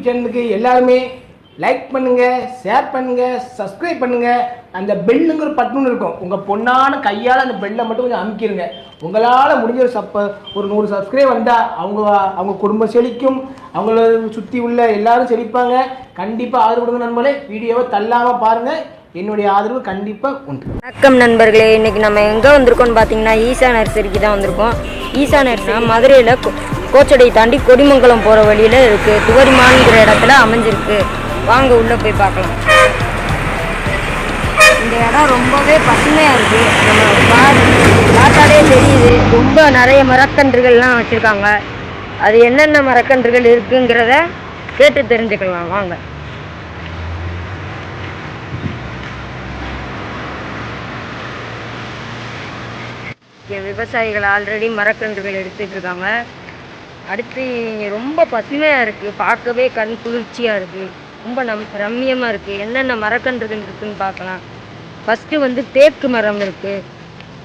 YouTube சேனலுக்கு எல்லாருமே like பண்ணுங்க ஷேர் பண்ணுங்க சப்ஸ்கிரைப் பண்ணுங்க. அந்த பெல்லுங்கிற பட்டுன்னு இருக்கும். உங்க பொண்ணான கையால் அந்த பெல்லை மட்டும் கொஞ்சம் அமுக்கிடுங்க உங்களால் முடிஞ்ச ஒரு சப்ப ஒரு நூறு சப்ஸ்கிரைப் வந்தால் அவங்க அவங்க குடும்பம் செழிக்கும். அவங்கள சுற்றி உள்ள எல்லாரும் செழிப்பாங்க. கண்டிப்பாக ஆதரவு கொடுங்க நண்பர்களே. வீடியோவை தள்ளாமல் பாருங்கள் என்னுடைய ஆதரவு கண்டிப்பாக உண்டு. வணக்கம் நண்பர்களே. இன்னைக்கு நம்ம எங்கே வந்திருக்கோம்னு பார்த்தீங்கன்னா ஈசா நர்சரிக்கு தான் வந்திருக்கோம். ஈசா நர்சரி மதுரையில் கோச்சடை தாண்டி கொடிமங்கலம் போகிற வழியில் இருக்குது துவரிமான்கிற இடத்துல அமைஞ்சிருக்கு. வாங்க உள்ளே போய் பார்க்கலாம். இந்த இடம் ரொம்பவே பசுமையாக இருக்குது நம்ம பார்த்தாலே தெரியுது. ரொம்ப நிறைய மரக்கன்றுகள்லாம் வச்சுருக்காங்க. அது என்னென்ன மரக்கன்றுகள் இருக்குங்கிறத கேட்டு தெரிஞ்சுக்கலாம். வாங்க. விவசாயிகள் ஆல்ரெடி மரக்கன்றுகள் எடுத்துட்டு இருக்காங்க. அடுத்து ரொம்ப பசுமையாக இருக்குது பார்க்கவே கண் குளிர்ச்சியாக இருக்குது ரொம்ப நம் ரம்மியமாக இருக்குது என்னென்ன மரக்கன்றுகள் இருக்குதுன்னு பார்க்கலாம். ஃபஸ்ட்டு வந்து தேக்கு மரம் இருக்குது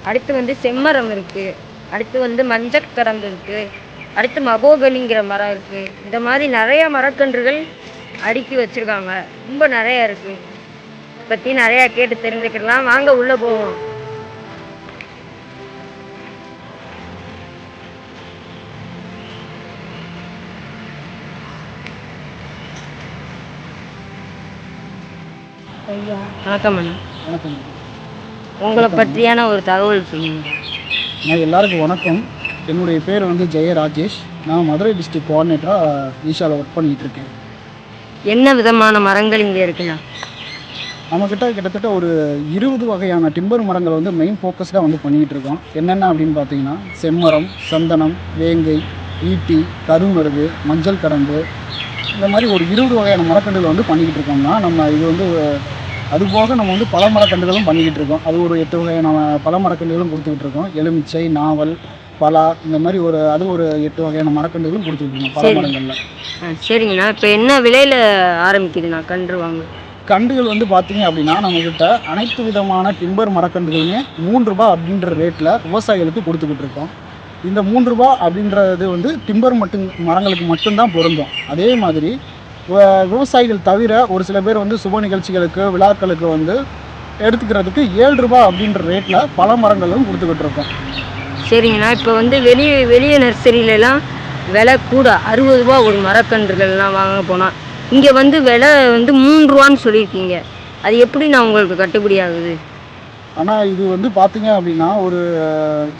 அடுத்து வந்து செம்மரம் இருக்குது அடுத்து வந்து மஞ்சக்கரம் இருக்குது அடுத்து மகோகனிங்கிற மரம் இருக்குது இந்த மாதிரி நிறைய மரக்கன்றுகள் அடுக்கி வச்சுருக்காங்க. ரொம்ப நிறையா இருக்குது பற்றி நிறையா கேட்டு தெரிஞ்சுக்கலாம் வாங்க உள்ளே போவோம். வணக்கம் அண்ணா. வணக்கம். உங்களை பற்றியான ஒரு தகவல் சொல்லுங்க. நான் எல்லாருக்கும் வணக்கம். என்னுடைய பேர் வந்து ஜெய ராஜேஷ் நான் மதுரை டிஸ்ட்ரிக்ட் கோஆர்டினேட்டராக ஈஷாவில் ஒர்க் பண்ணிகிட்டு இருக்கேன் என்ன விதமான மரங்கள் இங்கே இருக்குண்ணா? நம்மக்கிட்ட கிட்டத்தட்ட ஒரு இருபது வகையான டிம்பர் மரங்கள் வந்து மெயின் ஃபோக்கஸ்டாக வந்து பண்ணிக்கிட்டு இருக்கோம் என்னென்ன அப்படின்னு பார்த்தீங்கன்னா செம்மரம் சந்தனம் வேங்கை ஈட்டி கருமருது மஞ்சள் கரம்பு இந்த மாதிரி ஒரு இருபது வகையான மரக்கன்றுகள் வந்து பண்ணிக்கிட்டு இருக்கோம்னா நம்ம இது வந்து அது போக நம்ம வந்து பல மரக்கன்றுகளும் பண்ணிக்கிட்டு இருக்கோம். அது ஒரு எட்டு வகையான பல மரக்கன்றுகளும் கொடுத்துக்கிட்டு இருக்கோம். எலுமிச்சை நாவல் பலா இந்த மாதிரி ஒரு அது ஒரு எட்டு வகையான மரக்கன்றுகளும் கொடுத்துக்கிட்டு இருக்கோம் பல. மரங்களில். சரிங்கண்ணா. இப்போ என்ன விலையில் ஆரம்பிக்குதுண்ணா கன்று வாங்க? கன்றுகள் வந்து பார்த்தீங்க அப்படின்னா நம்மக்கிட்ட அனைத்து விதமான டிம்பர் மரக்கன்றுகளுமே மூன்று ரூபாய் அப்படின்ற ரேட்டில் விவசாயிகளுக்கு கொடுத்துக்கிட்டு இருக்கோம். இந்த மூன்று ரூபா அப்படின்றது வந்து டிம்பர் மட்டும் மரங்களுக்கு மட்டும்தான் பொருந்தும். அதே மாதிரி விவசாயிகள் தவிர ஒரு சில பேர் வந்து சுப நிகழ்ச்சிகளுக்கு விழாக்களுக்கு வந்து எடுத்துக்கிறதுக்கு ஏழு ரூபா அப்படின்ற ரேட்டில் பல மரங்களும் கொடுத்துக்கிட்டு இருக்கோம். சரிங்கண்ணா. இப்போ வந்து வெளியே வெளியே நர்சரியிலலாம் விலை கூட அறுபது ரூபா ஒரு மரக்கன்றுகள்லாம் வாங்க போனால் இங்கே வந்து விலை வந்து மூணு ரூபான்னு சொல்லியிருக்கீங்க. அது எப்படி நான் உங்களுக்கு கட்டுப்படி ஆகுது? ஆனால் இது வந்து பார்த்தீங்க அப்படின்னா ஒரு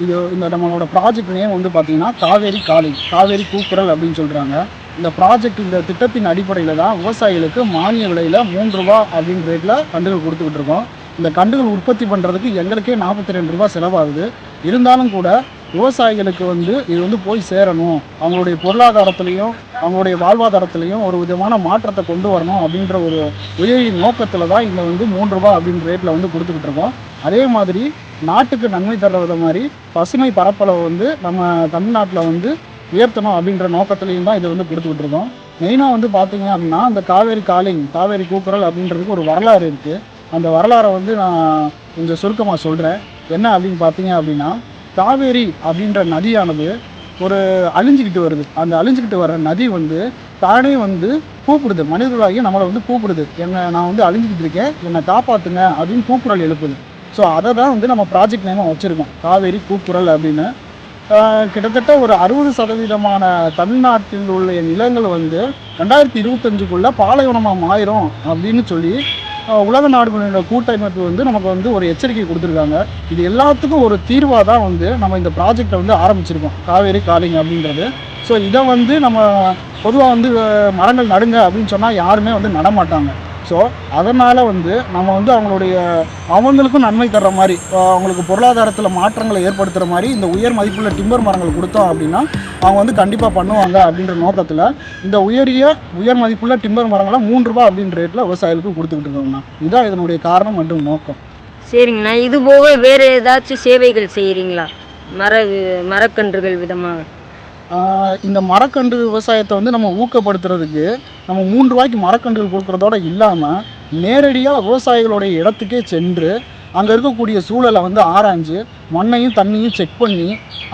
இது இந்த நம்மளோட ப்ராஜெக்ட் நேம் வந்து பார்த்தீங்கன்னா காவேரி காலை காவேரி கூக்குரல் அப்படின்னு சொல்கிறாங்க இந்த ப்ராஜெக்ட் இந்த திட்டத்தின் அடிப்படையில் தான் விவசாயிகளுக்கு மானிய விலையில் மூன்று ரூபா அப்படின்ற ரேட்டில் கண்டுகள் கொடுத்துக்கிட்டு இருக்கோம். இந்த கண்டுகள் உற்பத்தி பண்ணுறதுக்கு எங்களுக்கே நாற்பத்தி ரெண்டு ரூபா செலவாகுது. இருந்தாலும் கூட விவசாயிகளுக்கு வந்து இது வந்து போய் சேரணும். அவங்களுடைய பொருளாதாரத்துலேயும் அவங்களுடைய வாழ்வாதாரத்துலேயும் ஒரு விதமான மாற்றத்தை கொண்டு வரணும் அப்படின்ற ஒரு உயரிய நோக்கத்தில் தான் இங்கே வந்து மூன்று ரூபா அப்படின்ற ரேட்டில் வந்து கொடுத்துக்கிட்டு இருக்கோம். அதே மாதிரி நாட்டுக்கு நன்மை தர்ற மாதிரி பசுமை பரப்பளவை வந்து நம்ம தமிழ்நாட்டில் வந்து உயர்த்தணும் அப்படின்ற நோக்கத்துலையும் தான் இதை வந்து கொடுத்துக்கிட்டு இருக்கோம் மெயினாக வந்து பார்த்தீங்க அப்படின்னா இந்த காவேரி காலிங் காவேரி கூக்குரல் அப்படின்றதுக்கு ஒரு வரலாறு இருக்குது அந்த வரலாறை வந்து நான் கொஞ்சம் சுருக்கமாக சொல்கிறேன் என்ன அப்படின்னு பார்த்தீங்க அப்படின்னா காவேரி அப்படின்ற நதியானது ஒரு அழிஞ்சுக்கிட்டு வருது. அந்த அழிஞ்சுக்கிட்டு வர நதி வந்து தானே வந்து கூப்பிடுது. மனிதர்களாகி நம்மளை வந்து கூப்பிடுது. என்னை நான் வந்து அழிஞ்சுக்கிட்டு இருக்கேன். என்னை காப்பாற்றுங்க அப்படின்னு கூக்குரல் எழுப்புது. ஸோ அதை தான் வந்து நம்ம ப்ராஜெக்ட் நேமாக வச்சுருக்கோம். காவேரி கூக்குரல் அப்படின்னு. கிட்டத்தட்ட ஒரு அறுபது சதவீதமான தமிழ்நாட்டில் உள்ள நிலங்கள் வந்து ரெண்டாயிரத்தி இருபத்தஞ்சுக்குள்ளே பாலைவனமாக மாறிடும் அப்படின்னு சொல்லி உலக நாடுகளோட கூட்டமைப்பு வந்து நமக்கு வந்து ஒரு எச்சரிக்கை கொடுத்துருக்காங்க. இது எல்லாத்துக்கும் ஒரு தீர்வாக தான் வந்து நம்ம இந்த ப்ராஜெக்டை வந்து ஆரம்பிச்சிருக்கோம். காவேரி காலிங் அப்படின்றது. ஸோ இதை வந்து நம்ம பொதுவாக வந்து மரங்கள் நடுங்க அப்படின்னு சொன்னால் யாருமே வந்து நடமாட்டாங்க ஸோ அதனால் வந்து நம்ம வந்து அவங்களுடைய அவங்களுக்கும் நன்மை தர்ற மாதிரி அவங்களுக்கு பொருளாதாரத்தில் மாற்றங்களை ஏற்படுத்துகிற மாதிரி இந்த உயர் மதிப்புள்ள டிம்பர் மரங்கள் கொடுத்தோம் அப்படின்னா அவங்க வந்து கண்டிப்பாக பண்ணுவாங்க அப்படின்ற நோக்கத்தில் இந்த உயரிய உயர் மதிப்புள்ள டிம்பர் மரங்களை மூன்று ரூபாய் அப்படின்ற ரேட்டில் விவசாயிகளுக்கு கொடுத்துக்கிட்டு இருக்கோங்கண்ணா இதுதான் இதனுடைய காரணம் மற்றும் நோக்கம். சரிங்கண்ணா. இது போக வேறு ஏதாச்சும் சேவைகள் செய்கிறீங்களா மர மரக்கன்றுகள் விதமாக. இந்த மரக்கன்று விவசாயத்தை வந்து நம்ம ஊக்கப்படுத்துறதுக்கு நம்ம மூன்று ரூபாய்க்கு மரக்கன்றுகள் கொடுக்குறதோட இல்லாமல் நேரடியாக விவசாயிகளுடைய இடத்துக்கே சென்று அங்கே இருக்கக்கூடிய சூழலை வந்து ஆராய்ஞ்சு மண்ணையும் தண்ணியும் செக் பண்ணி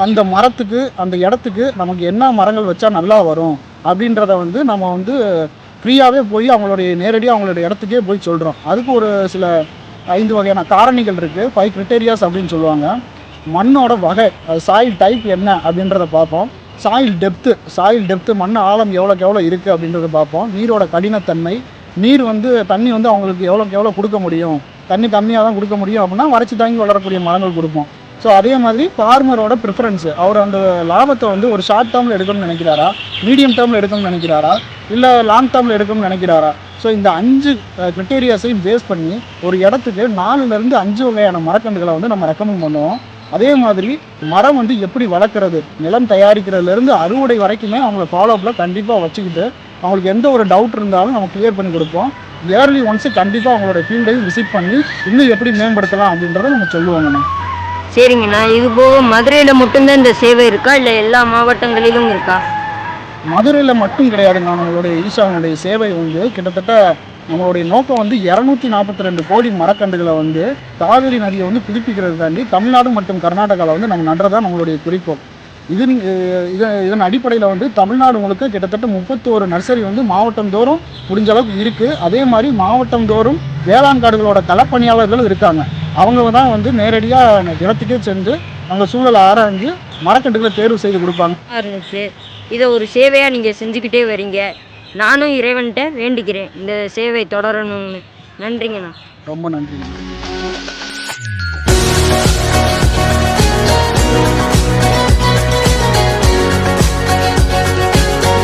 அந்த மரத்துக்கு அந்த இடத்துக்கு நமக்கு என்ன மரங்கள் வச்சா நல்லா வரும் அப்படின்றத வந்து நம்ம வந்து ஃப்ரீயாகவே போய் அவங்களுடைய நேரடியாக அவங்களுடைய இடத்துக்கே போய் சொல்கிறோம் அதுக்கு ஒரு சில ஐந்து வகையான காரணிகள் இருக்குது ஃபைவ் கிரிட்டேரியாஸ் அப்படின்னு சொல்லுவாங்க. மண்ணோட வகை சாயில் டைப் என்ன அப்படின்றத பார்ப்போம். சாயில் டெப்த்து சாயில் டெப்த்து மண் ஆழம் எவ்வளோக்கு எவ்வளோ இருக்குது அப்படின்றத பார்ப்போம். நீரோட கடினத்தன்மை. நீர் வந்து தண்ணி வந்து அவங்களுக்கு எவ்வளோக்கு எவ்வளோ கொடுக்க முடியும்? தண்ணி கம்மியாக தான் கொடுக்க முடியும் அப்படின்னா வறட்சி தாங்கி வளரக்கூடிய மரங்கள் கொடுப்போம். ஸோ அதே மாதிரி ஃபார்மரோட ப்ரிஃபரன்ஸு அவர் அந்த லாபத்தை வந்து ஒரு ஷார்ட் டேர்மில் எடுக்கணும்னு நினைக்கிறாரா? மீடியம் டேர்மில் எடுக்கணும்னு நினைக்கிறாரா? இல்லை லாங் டேர்மில் எடுக்கணும்னு நினைக்கிறாரா? ஸோ இந்த அஞ்சு க்ரிட்டேரியாஸையும் பேஸ் பண்ணி ஒரு இடத்துக்கு நாலுலேருந்து அஞ்சு வகையான மரக்கன்றுகளை வந்து நம்ம ரெக்கமெண்ட் பண்ணுவோம். அதே மாதிரி மரம் வந்து எப்படி வளர்க்குறது நிலம் தயாரிக்கிறதுலேருந்து அறுவடை வரைக்குமே அவங்கள ஃபாலோஅப்பில் கண்டிப்பாக வச்சுக்கிட்டு அவங்களுக்கு எந்த ஒரு டவுட் இருந்தாலும் நம்ம கிளியர் பண்ணி கொடுப்போம். இயர்லி ஒன்ஸு கண்டிப்பாக அவங்களோட ஃபீல்டையும் விசிட் பண்ணி இன்னும் எப்படி மேம்படுத்தலாம் அப்படின்றத நம்ம சொல்லுவாங்கண்ணா சரிங்கண்ணா இது போக மதுரையில் மட்டும்தான் இந்த சேவை இருக்கா? இல்லை எல்லா மாவட்டங்களிலும் இருக்கா? மதுரையில் மட்டும் கிடையாதுங்க. நம்மளுடைய ஈஷாவுடைய சேவை வந்து கிட்டத்தட்ட நம்மளுடைய நோக்கம் வந்து இரநூத்தி நாற்பத்தி ரெண்டு கோடி மரக்கன்றுகளை வந்து காவிரி நதியை வந்து புதுப்பிக்கிறது தாண்டி தமிழ்நாடு மற்றும் கர்நாடகாவில் வந்து நம்ம நடுறதா நம்மளுடைய குறிக்கோள். இது இதன் இதன் அடிப்படையில் வந்து தமிழ்நாடு முழுக்க கிட்டத்தட்ட முப்பத்தோரு நர்சரி வந்து மாவட்டம் தோறும் முடிஞ்ச அளவுக்கு இருக்குது அதே மாதிரி மாவட்டம் தோறும் வேளாண் காடுகளோட களப்பணியாளர்களும் இருக்காங்க. அவங்க தான் வந்து நேரடியாக இடத்துக்கே சென்று அங்கே சூழலை ஆராய்ஞ்சு மரக்கன்றுகளை தேர்வு செய்து கொடுப்பாங்க. இதை ஒரு சேவையாக நீங்கள் செஞ்சுக்கிட்டே வரீங்க. நானும் இறைவன்கிட்ட வேண்டிக்கிறேன் இந்த சேவை தொடரணும்னு. நன்றிங்கண்ணா. ரொம்ப நன்றிங்கண்ணா.